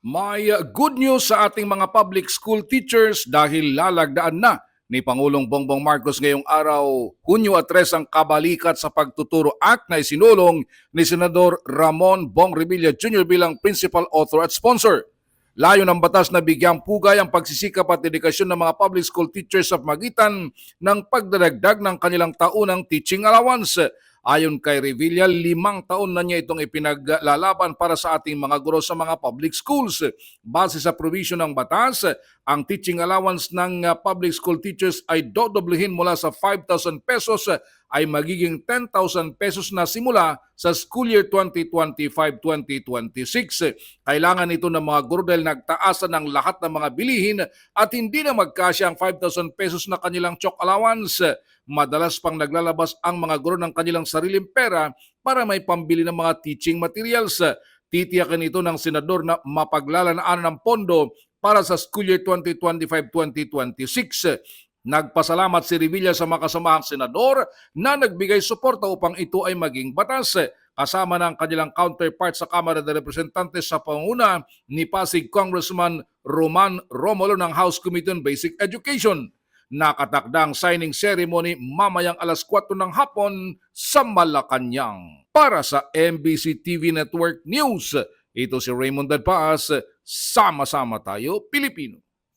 May good news sa ating mga public school teachers dahil lalagdaan na ni Pangulong Bongbong Marcos ngayong araw, Hunyo at 3 ang kabalikat sa pagtuturo act na isinulong ni Senador Ramon Bong Revilla Jr. bilang principal author at sponsor. Layo ng batas na bigyang pugay ang pagsisikap at dedikasyon ng mga public school teachers sa magitan ng pagdadagdag ng kanilang taunang teaching allowance. Ayon kay Revilla, limang taon na niya itong ipinaglalaban para sa ating mga guro sa mga public schools. Base sa provision ng batas, ang teaching allowance ng uh, public school teachers ay dodoblehin mula sa 5,000 pesos ay magiging 10,000 pesos na simula sa school year 2025-2026. Kailangan ito ng mga guro dahil nagtaasan ng lahat ng mga bilihin at hindi na magkasya ang 5,000 pesos na kanilang chok allowance. Madalas pang naglalabas ang mga guro ng kanilang sariling pera para may pambili ng mga teaching materials. Titiyakin ito ng senador na mapaglalanaan ng pondo para sa school year 2025-2026. Nagpasalamat si Revilla sa makasamahang senador na nagbigay suporta upang ito ay maging batas kasama ng kanilang counterpart sa Kamara de Representantes sa panguna ni Pasig Congressman Roman Romulo ng House Committee on Basic Education. Nakatakdang signing ceremony mamayang alas 4 ng hapon sa Malacanang. Para sa MBC TV Network News, ito si Raymond Dadpaas, sama-sama tayo Pilipino.